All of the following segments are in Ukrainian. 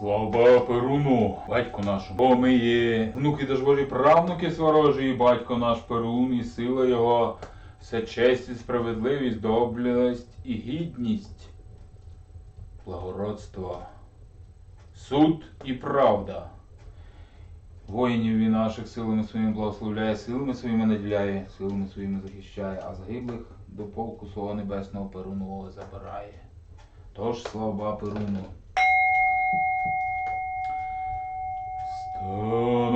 Слава Перуну, батько нашому. Бо ми є внуки та ж Божі правнуки сворожі, і батько наш Перун, і сила його, вся честь і справедливість, доблесть і гідність, благородство, суд і правда. Воїнів він наших силами своїми благословляє, силами своїми наділяє, силами своїми захищає, а загиблих до полку свого небесного Перунового забирає. Тож слава Перуну.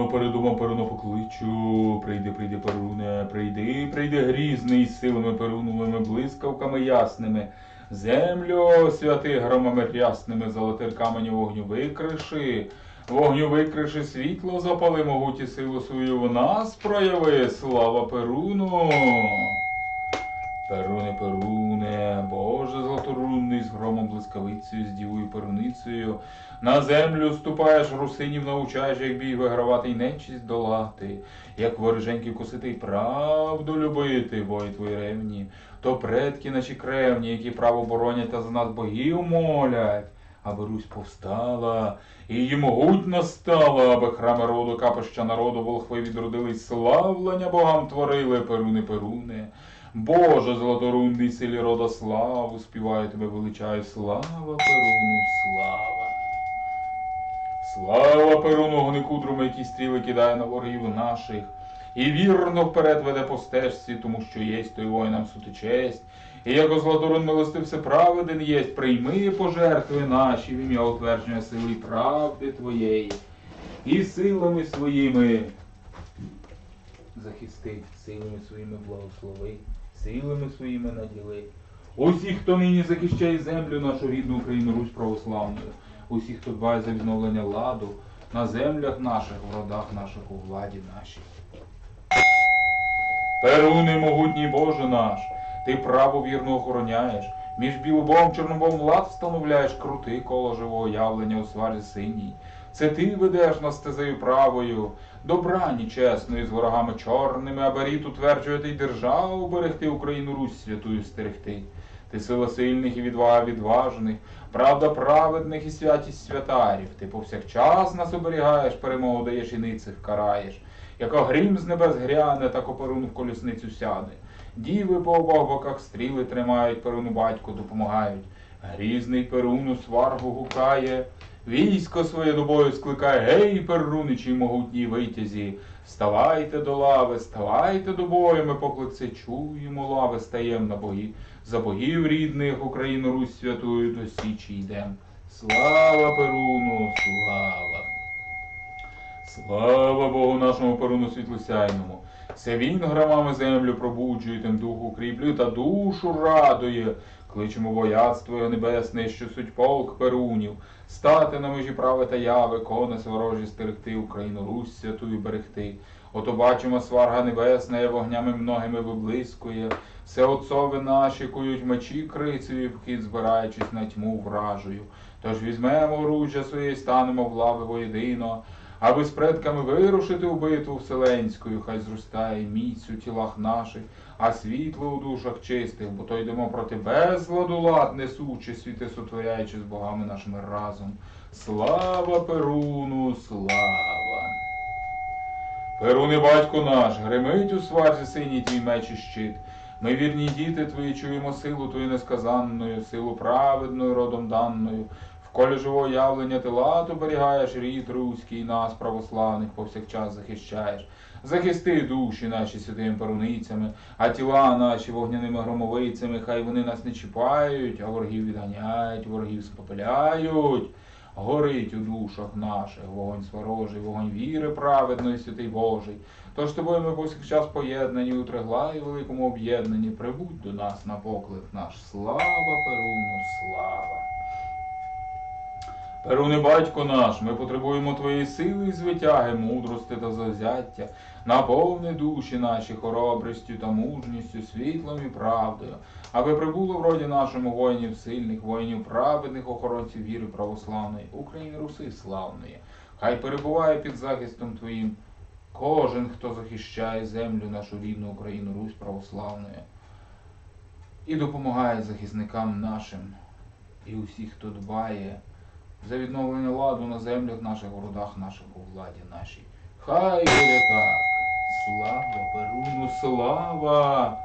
Стану передумав Перуно покличу. Прийди, прийди, Перуне, прийди, прийди грізний з силами Перуновими, блискавками ясними. Землю святи громами рясними, золотир камені вогню викриши. Вогню викриши світло, запали могуті силу свою в нас прояви. Слава Перуну! Перуне, Перуне, Боже златорунний, з громом блискавицею, з дівою перуницею. На землю ступаєш, русинів научаєш, як бій вигравати й нечість долати, як вороженьків косити й правду любити, бої твої ревні, то предки наші кревні, які право боронять та за нас богів молять. Аби Русь повстала, і її могутна стала, аби храми роду, капища народу, волхви відродились, славлення богам творили, перуни, перуни. Боже, золоторунний силі рода славу, співаю тебе, величаю, слава Перуну, слава. Слава Перуну, гникудрому, які стріли кидає на ворогів наших. І вірно вперед веде по стежці, тому що єсть той воїнам сути честь. І як златорун милости всеправеден єсть, прийми пожертви наші в ім'я утвердження сили правди твоєї. І силами своїми захисти, силами своїми благослови, силами своїми наділи. Усіх, хто нині захищає землю нашу рідну Україну Русь православною, усіх, хто дбає за відновлення ладу на землях наших, в родах наших, у владі нашій. Перуни, могутній Боже наш, ти право вірно охороняєш, між білобом чорнобом лад встановляєш крути коло живого явлення у сварі синій. Це ти ведеш нас стезею правою, добрані чесної з ворогами чорними, аби рід утверджувати й державу берегти Україну Русь святую стерегти. Ти сила сильних і відвага відважних, правда праведних і святість святарів. Ти повсякчас нас оберігаєш, перемогу даєш і ницих караєш. Яка грім з небес гряне, так оперун в колісницю сяде. Діви по обох боках стріли тримають, перуну батьку допомагають. Грізний перуну сваргу гукає, військо своє до бою скликає, гей, перуничі могутній витязі. Ставайте до лави, ставайте до бою, ми покликце чуємо лави, стаєм на боги. За богів рідних Україну Русь святую до січі йдем. Слава Перуну, слава! Слава Богу нашому Перуну світлосяйному. Він громами землю пробуджує, тим духу кріплю та душу радує. Кличемо вояцтво небесне, що суть полк перунів, стати на межі прави та яви, конес ворожі стерегти, Україну Русь святую берегти. Ото бачимо сварга небесна, і вогнями многими виблискує. Все отцови наші кують мечі крицеві, вхід збираючись на тьму вражую. Тож візьмемо оружжя своє, станемо в лави воєдино, аби з предками вирушити у битву вселенську, хай зростає міць у тілах наших, а світло у душах чистих, бо то йдемо проти безладу лад, несучи світи сотворяючи з богами нашими разом. Слава Перуну, слава! Перуни, батько наш, гримить у сварзі синій твій меч і щит. Ми вірні діти твої, чуємо силу твою несказанною, силу праведною родом даною. В колі живого явлення ти лад оберігаєш, рід руський, нас, православних, повсякчас захищаєш. Захисти душі наші святими перуницями, а тіла наші вогняними громовицями, хай вони нас не чіпають, а ворогів відганяють, ворогів спопиляють. Горить у душах наших вогонь сворожий, вогонь віри праведної, святий Божий. Тож тобою ми повсякчас поєднані у триглаї великому об'єднанні. Прибудь до нас на поклик наш. Слава Перуну, слава! Перуни, батько наш, ми потребуємо твоєї сили і звитяги, мудрости та завзяття. Наповни душі наші хоробрістю та мужністю, світлом і правдою, аби прибуло в роді нашому воїнів сильних, воїнів праведних, охоронців віри православної, України Руси славної. Хай перебуває під захистом Твоїм кожен, хто захищає землю нашу рідну Україну, Русь православною, і допомагає захисникам нашим, і усіх, хто дбає за відновлення ладу на землях наших, городах наших, у владі нашій. Хай буде так. Слава Перуну, слава!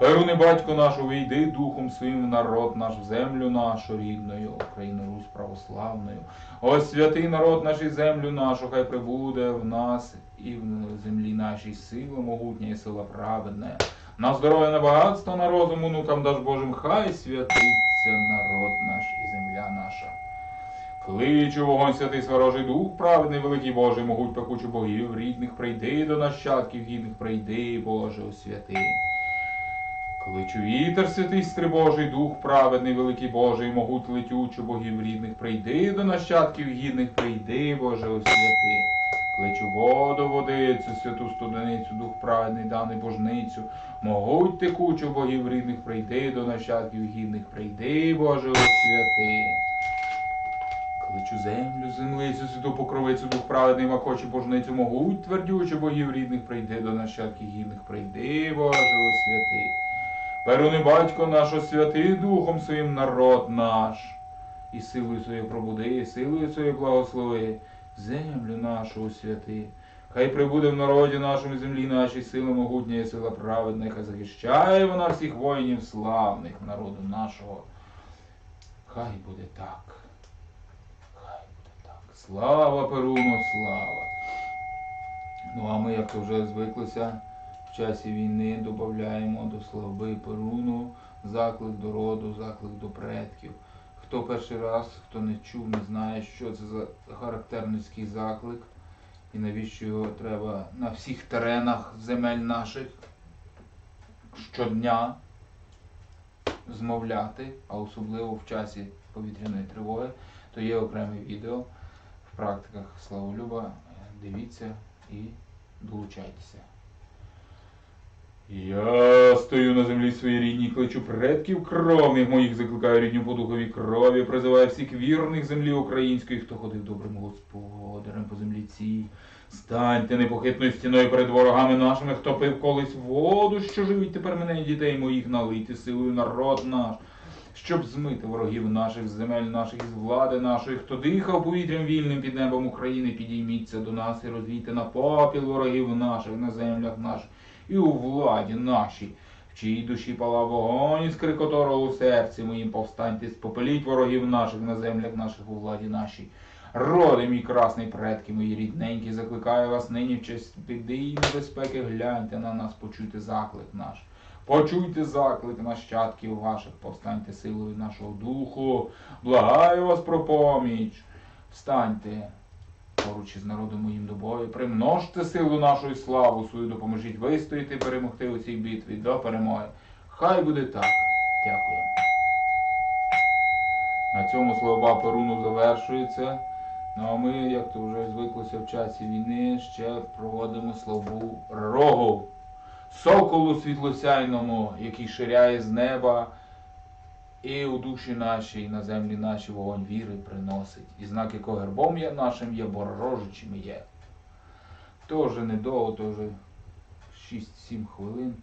Перуне батько наш, увійди духом своїм в народ наш, в землю нашу рідною, Україну Русь православною. О, святий народ наш і землю нашу, хай прибуде в нас і в землі нашій сила могутня і сила праведна. На здоров'я, на багатство, на розум, онукам даж Божим, хай святиться народ наш і земля наша. Кличу вогонь святий сворожий дух, праведний, великий Божий, могуть пекучу богів, рідних прийди до нащадків гідних, прийди, Боже, у святий. Кличу вітер святий стрибожий, дух праведний, великий Божий, могуть летючу богів рідних, прийди до нащадків гідних, прийди, Боже, у святий. Кличу воду, водицю, святу студеницю, дух праведний, даний божницю, могуть текучу богів рідних, прийди до нащадків гідних, прийди, Боже, у святий. Кличу землю, землицю, святу покровицю, дух праведний, макочі божницю, могуть твердючу богів рідних, прийди до нащадків гідних, прийди, Боже, у святий. Перуни батько наш, освяти духом своїм народ наш, і силою своєю пробуди, і силою своєю благослови, землю нашу освяти. Хай прибуде в народі нашому землі нашій сила могутня і сила праведна, хай захищає вона всіх воїнів славних народу нашого. Хай буде так. Слава Перуну, слава. Ну а ми, як вже звиклися, в часі війни додаємо до слави Перуну заклик до роду, заклик до предків. Хто перший раз, хто не чув, не знає, що це за характерницький заклик і навіщо його треба на всіх теренах земель наших щодня змовляти, а особливо в часі повітряної тривоги, то є окреме відео практиках Славолюба. Дивіться і долучайтеся. Я стою на землі своїй рідній, кличу предків кровних моїх, закликаю рідню по духові крові, призиваю всіх вірних землі української, хто ходив добрим господарем по землі цій. Станьте непохитною стіною перед ворогами нашими, хто пив колись воду, що живить тепер мене і дітей моїх налити силою народ наш, щоб змити ворогів наших з земель наших із влади нашої, хто дихав повітрям вільним під небом України, підійміться до нас і розвійте на попіл ворогів наших на землях наших і у владі нашій. В чиїй душі пала вогонь, із крикотору у серці моїм повстаньте, спопеліть ворогів наших на землях наших у владі нашій. Роди мій красний предки мої рідненькі, закликаю вас нині в честь біди і небезпеки, гляньте на нас, почуйте заклик наш. Почуйте заклик нащадків ваших, повстаньте силою нашого духу, благаю вас про поміч. Встаньте, поруч із народом моїм до бою, примножте силу нашу і славу свою, допоможіть вистояти, перемогти у цій битві до перемоги. Хай буде так. Дякую. На цьому слова Перуну завершується. Ну а ми, як то вже звиклося в часі війни, ще проводимо славу рогу. Соколу світлосяйному, який ширяє з неба, і у душі нашій, на землі наші вогонь віри приносить. І знак якого гербом є нашим є, борожичим є. Тоже недовго, тоже 6-7 хвилин.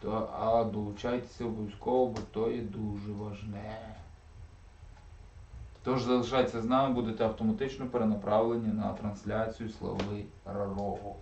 То, а долучайтеся обов'язково, бо то є дуже важне. Тож залишайтеся з нами, будете автоматично перенаправлені на трансляцію слави Рогу.